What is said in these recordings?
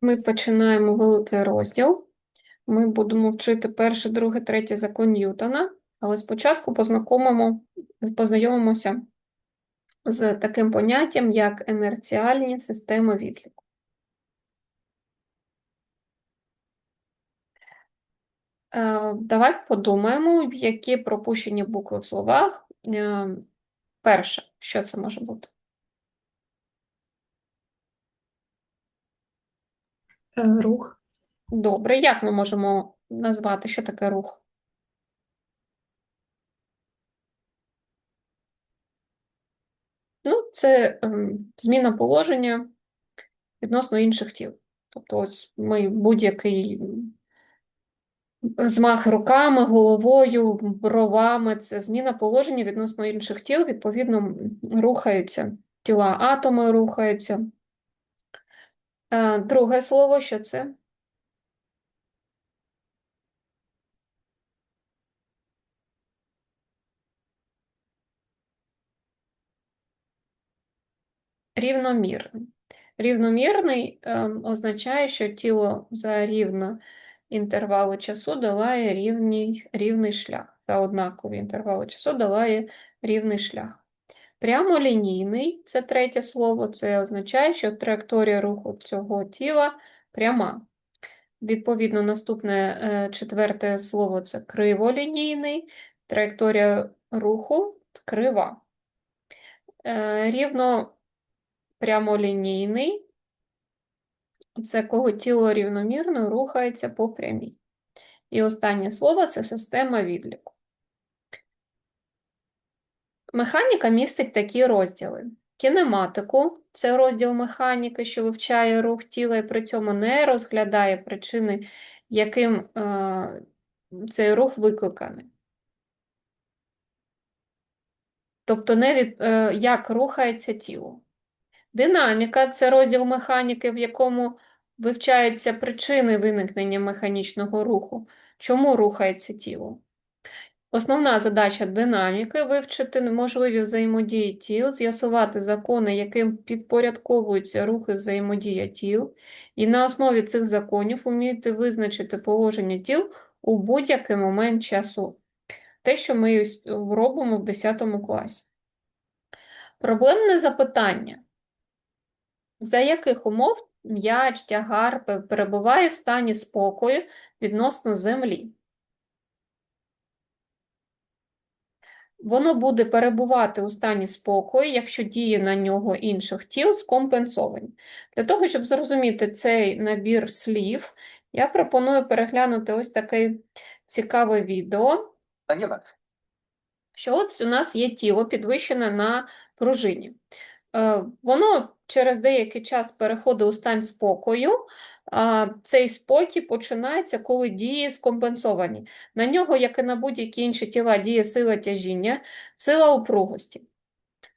Ми починаємо великий розділ. Ми будемо вчити перший, другий, третій закон Ньютона, але спочатку познайомимо, познайомимося з таким поняттям, як інерціальні системи відліку. Е, Давай подумаємо, які пропущені букви в словах. Е, Перше, що це може бути? Рух. Добре, як ми можемо назвати, що таке рух? Ну, це ем, зміна положення відносно інших тіл. Тобто, ось ми будь-який змах руками, головою, бровами це зміна положення відносно інших тіл, відповідно, рухаються тіла, атоми рухаються. Е, Друге слово, що це? Рівномірний. Рівномірний ем, означає, що тіло за рівно інтервалу часу долає рівний, рівний шлях. За однакові інтервали часу долає рівний шлях. Прямолінійний це третє слово, це означає, що траєкторія руху цього тіла пряма. Відповідно, наступне е, четверте слово це криволінійний, траєкторія руху крива. Е, Рівно прямолінійний це коли тіло рівномірно рухається по прямій. І останнє слово це система відліку. Механіка містить такі розділи. Кінематику це розділ механіки, що вивчає рух тіла і при цьому не розглядає причини, яким е, цей рух викликаний. Тобто, не від, е, як рухається тіло. Динаміка це розділ механіки, в якому вивчаються причини виникнення механічного руху, чому рухається тіло. Основна задача динаміки вивчити можливі взаємодії тіл, з'ясувати закони, яким підпорядковуються рухи взаємодія тіл, і на основі цих законів вміти визначити положення тіл у будь-який момент часу. Те, що ми робимо в 10 класі. Проблемне запитання. За яких умов м'яч, тягар перебуває в стані спокою відносно землі? Воно буде перебувати у стані спокою, якщо дії на нього інших тіл скомпенсовані. Для того, щоб зрозуміти цей набір слів, я пропоную переглянути ось таке цікаве відео, що от у нас є тіло підвищене на пружині. Е, Воно через деякий час переходить у стан спокою. Цей спокій починається, коли дії скомпенсовані. На нього, як і на будь-які інші тіла, діє сила тяжіння, сила упругості.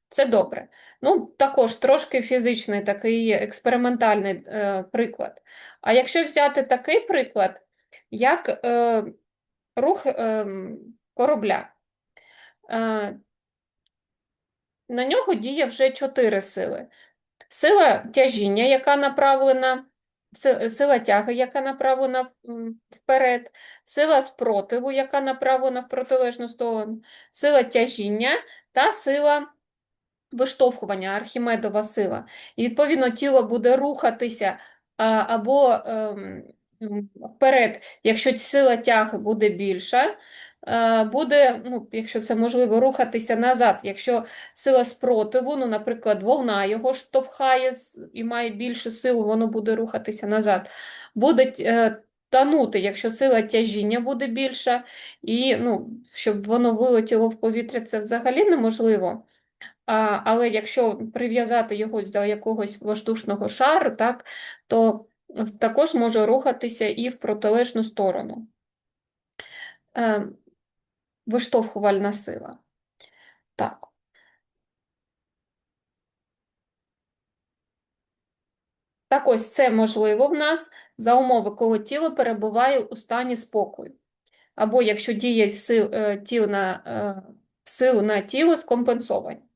Це добре. Ну, також трошки фізичний такий експериментальний е, приклад. А якщо взяти такий приклад, як е, рух е, корабля, е, на нього діє вже чотири сили. Сила тяжіння, яка направлена, сила тяги, яка направлена вперед, сила спротиву, яка направлена в протилежну сторону, сила тяжіння та сила виштовхування, архімедова сила. І, відповідно, тіло буде рухатися або ем, вперед, якщо сила тяги буде більша, буде, ну, якщо це можливо, рухатися назад, якщо сила спротиву, ну, наприклад, вогна його штовхає і має більшу силу, воно буде рухатися назад. Буде е, танути, якщо сила тяжіння буде більша, і ну, щоб воно вилетіло в повітря, це взагалі неможливо. А, але якщо прив'язати його до якогось воздушного шару, так, то також може рухатися і в протилежну сторону. Е, виштовхувальна сила. Так. Так ось це можливо в нас за умови, коли тіло перебуває у стані спокою. Або якщо діє сил, е, тіл на, е, сил на тіло скомпенсовані.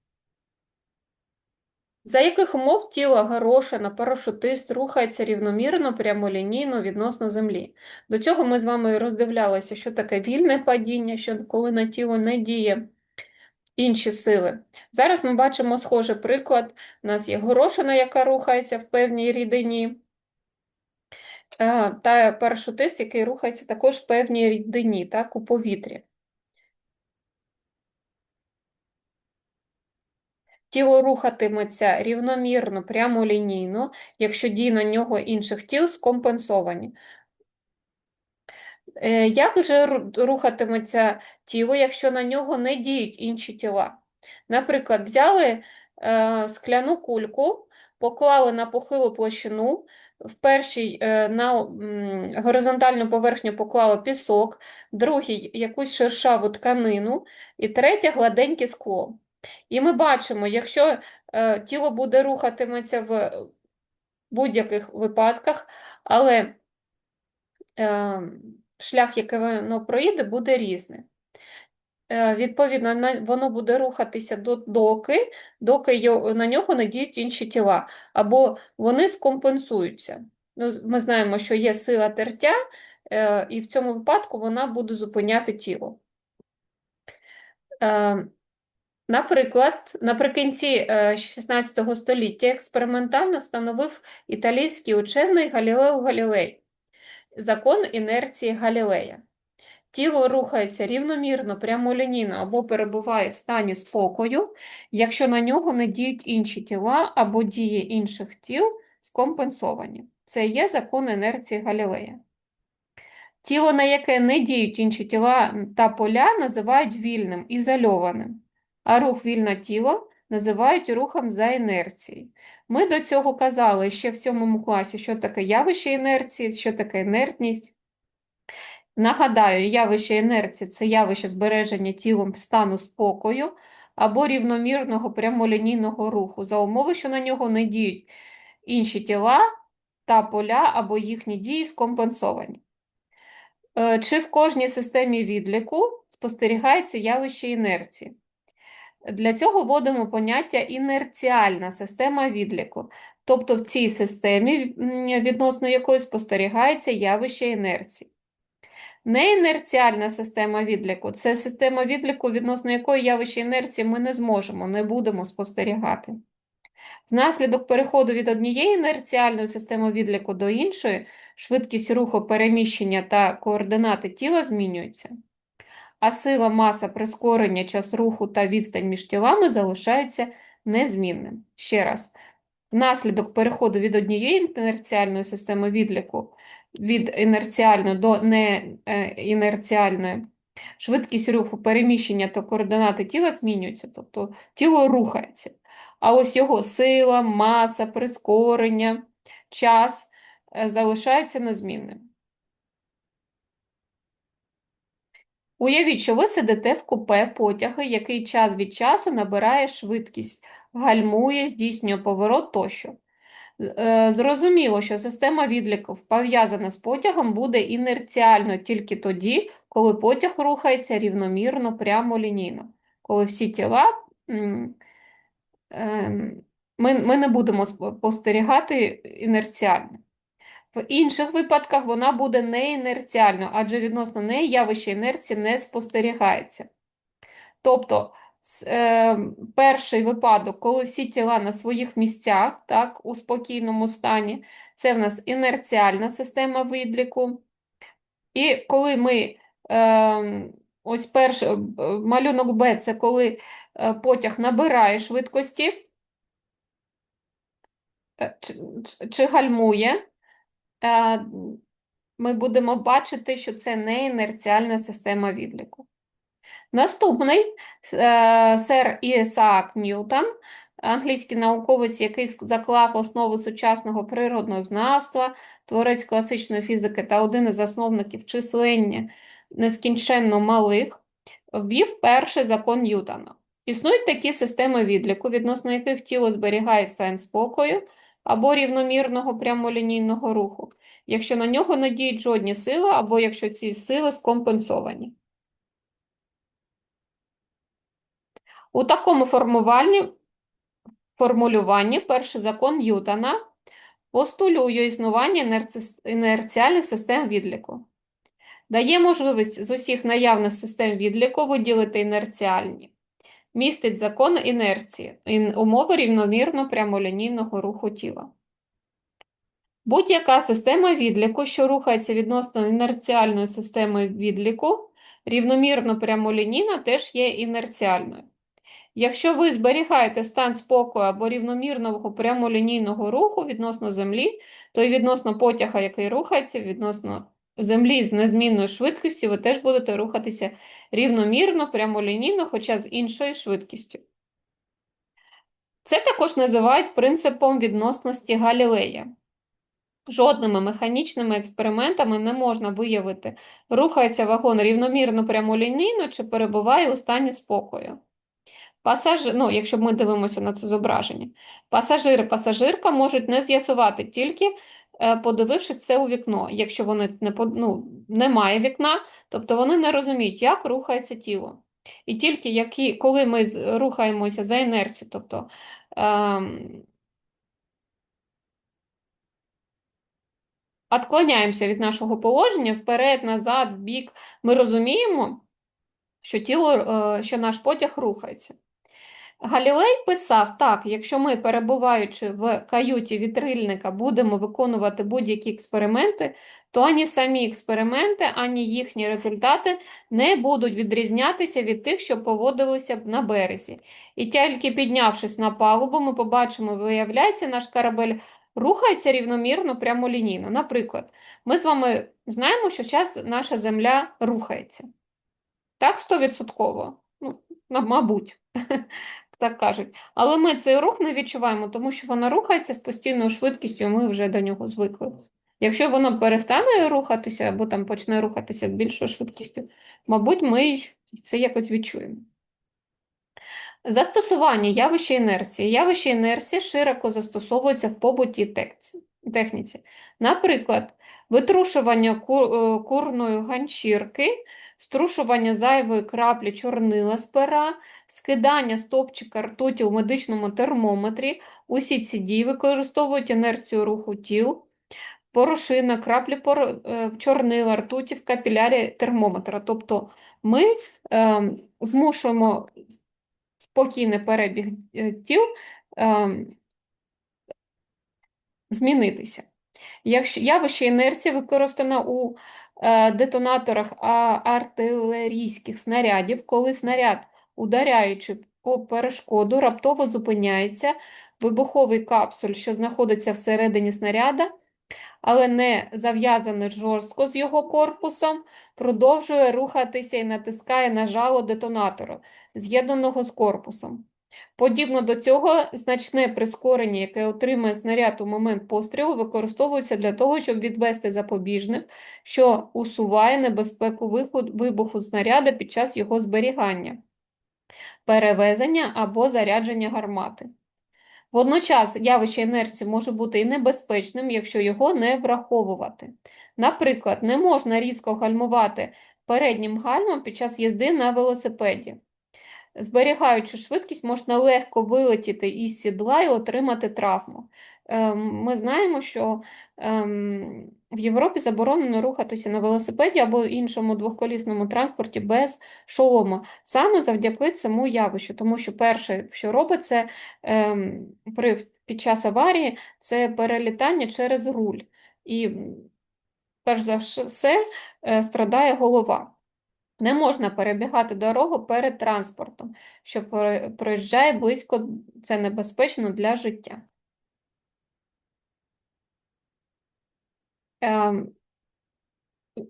За яких умов тіло горошина, парашутист рухається рівномірно, прямолінійно відносно землі? До цього ми з вами роздивлялися, що таке вільне падіння, що коли на тіло не діє інші сили. Зараз ми бачимо схожий приклад. У нас є горошина, яка рухається в певній рідині, е, та парашутист, який рухається також в певній рідині, так, у повітрі. Тіло рухатиметься рівномірно, прямолінійно, якщо дії на нього інших тіл скомпенсовані. Е, Як же рухатиметься тіло, якщо на нього не діють інші тіла? Наприклад, взяли е, скляну кульку, поклали на похилу площину, в першій е, на горизонтальну поверхню поклали пісок, другий якусь шершаву тканину, і третє гладеньке скло. І ми бачимо, якщо е, тіло буде рухатиметься в будь-яких випадках, але е, шлях, який воно проїде, буде різний. Е, Відповідно, воно буде рухатися до доки, доки йо- на нього не діють інші тіла, або вони скомпенсуються. Ну, ми знаємо, що є сила тертя, е, і в цьому випадку вона буде зупиняти тіло. Е, Наприклад, наприкінці е, 16 століття експериментально встановив італійський учений Галілео Галілей закон інерції Галілея. Тіло рухається рівномірно, прямолінійно або перебуває в стані спокою, якщо на нього не діють інші тіла або дії інших тіл скомпенсовані. Це є закон інерції Галілея. Тіло, на яке не діють інші тіла та поля, називають вільним, ізольованим, а рух вільне тіло називають рухом за інерцією. Ми до цього казали ще в сьомому класі, що таке явище інерції, що таке інертність. Нагадаю, явище інерції – це явище збереження тілом стану спокою або рівномірного прямолінійного руху, за умови, що на нього не діють інші тіла та поля або їхні дії скомпенсовані. Е, Чи в кожній системі відліку спостерігається явище інерції? Для цього вводимо поняття інерціальна система відліку. Тобто в цій системі, відносно якої спостерігається явище інерції. Неінерціальна система відліку це система відліку, відносно якої явище інерції ми не зможемо, не будемо спостерігати. Внаслідок переходу від однієї інерціальної системи відліку до іншої, швидкість руху, переміщення та координати тіла змінюються, а сила, маса, прискорення, час руху та відстань між тілами залишаються незмінним. Ще раз, внаслідок переходу від однієї інерціальної системи відліку від інерціальної до неінерціальної, швидкість руху, переміщення та координати тіла змінюються, тобто тіло рухається. А ось його сила, маса, прискорення, час е, залишаються незмінним. Уявіть, що ви сидите в купе потяги, який час від часу набирає швидкість, гальмує, здійснює поворот тощо. Е, Зрозуміло, що система відліків, пов'язана з потягом, буде інерціально тільки тоді, коли потяг рухається рівномірно, прямолінійно. Коли всі тіла, ем, ми, ми не будемо спостерігати інерціально. В інших випадках вона буде неінерціальною, адже відносно неї явище інерції не спостерігається. Тобто, е, перший випадок, коли всі тіла на своїх місцях, так, у спокійному стані, це в нас інерціальна система відліку. І коли ми, е, ось перший е, малюнок Б, це коли потяг набирає швидкості, чи, гальмує, ми будемо бачити, що це не інерціальна система відліку. Наступний е, сер Ісаак Ньютон, англійський науковець, який заклав основи сучасного природнознавства, творець класичної фізики та один із засновників числення нескінченно малих, ввів перший закон Ньютона. Існують такі системи відліку, відносно яких тіло зберігає стан спокою або рівномірного прямолінійного руху, якщо на нього не діють жодні сили, або якщо ці сили скомпенсовані. У такому формуванні формулюванні перший закон Ньютона постулює існування інерціальних систем відліку. Дає можливість з усіх наявних систем відліку виділити інерціальні. Містить закон інерції, ін- умови рівномірно прямолінійного руху тіла. Будь-яка система відліку, що рухається відносно інерціальної системи відліку, рівномірно прямолінійна теж є інерціальною. Якщо ви зберігаєте стан спокою або рівномірного прямолінійного руху відносно Землі, то і відносно потяга, який рухається, відносно Землі з незмінною швидкістю, ви теж будете рухатися рівномірно, прямолінійно, хоча з іншою швидкістю. Це також називають принципом відносності Галілея. Жодними механічними експериментами не можна виявити, рухається вагон рівномірно прямолінійно чи перебуває у стані спокою. Пасажир, ну, якщо ми дивимося на це зображення, пасажир і пасажирка можуть не з'ясувати тільки подивившись це у вікно. Якщо вони не ну, немає вікна, тобто вони не розуміють, як рухається тіло. І тільки які, коли ми рухаємося за інерцією, тобто ем, відклоняємося від нашого положення вперед, назад, в бік, ми розуміємо, що тіло, е, що наш потяг рухається. Галілей писав так: якщо ми, перебуваючи в каюті вітрильника, будемо виконувати будь-які експерименти, то ані самі експерименти, ані їхні результати не будуть відрізнятися від тих, що поводилися б на березі. І тільки піднявшись на палубу, ми побачимо, виявляється, наш корабель рухається рівномірно, прямолінійно. Наприклад, ми з вами знаємо, що зараз наша Земля рухається. Так, стовідсотково? Ну, мабуть, так кажуть. Але ми цей рух не відчуваємо, тому що вона рухається з постійною швидкістю, ми вже до нього звикли. Якщо воно перестане рухатися або там почне рухатися з більшою швидкістю, мабуть, ми це якось відчуємо. Застосування явища інерції. Явище інерції широко застосовується в побуті і текці- техніці. Наприклад, витрушування е, курної ганчірки, струшування зайвої краплі чорнила з пера, скидання стопчика ртуті у медичному термометрі. Усі ці дії використовують інерцію руху тіл, порошина, краплі пор... е, чорнила, ртуті в капілярі термометра. Тобто ми ем, змушуємо спокійний перебіг е, тіл ем, змінитися. Якщо явище інерції використано у е, детонаторах артилерійських снарядів, коли снаряд, ударяючи по перешкоду, раптово зупиняється, вибуховий капсуль, що знаходиться всередині снаряда, але не зав'язаний жорстко з його корпусом, продовжує рухатися і натискає на жало детонатора, з'єднаного з корпусом. Подібно до цього, значне прискорення, яке отримує снаряд у момент пострілу, використовується для того, щоб відвести запобіжник, що усуває небезпеку вибуху снаряда під час його зберігання, перевезення або зарядження гармати. Водночас явище інерції може бути і небезпечним, якщо його не враховувати. Наприклад, не можна різко гальмувати переднім гальмом під час їзди на велосипеді. Зберігаючи швидкість, можна легко вилетіти із сідла і отримати травму. Ем, Ми знаємо, що ем, в Європі заборонено рухатися на велосипеді або іншому двохколісному транспорті без шолома, саме завдяки цьому явищу, тому що перше, що робить це ем, під час аварії, це перелітання через руль. І, перш за все, е, страдає голова. Не можна перебігати дорогу перед транспортом, що проїжджає близько, це небезпечно для життя. Ем,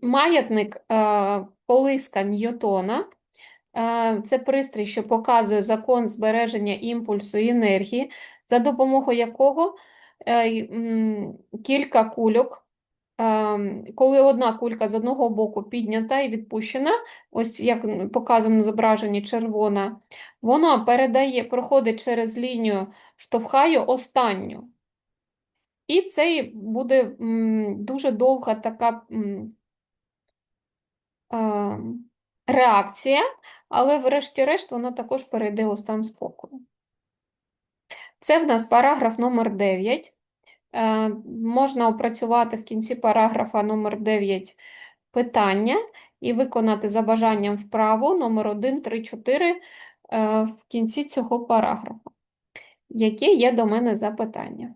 Маятник е, колиска Ньютона е, це пристрій, що показує закон збереження імпульсу і енергії, за допомогою якого е, кілька кульок, коли одна кулька з одного боку піднята і відпущена, ось як показано на зображенні червона, воно передає, проходить через лінію, штовхає останню. І це буде дуже довга така е, реакція, але врешті-решт вона також перейде у стан спокою. Це в нас параграф номер 9. Е, можна опрацювати в кінці параграфа номер 9 питання і виконати за бажанням вправу номер 1, 3, 4 е, в кінці цього параграфу. Які є до мене запитання?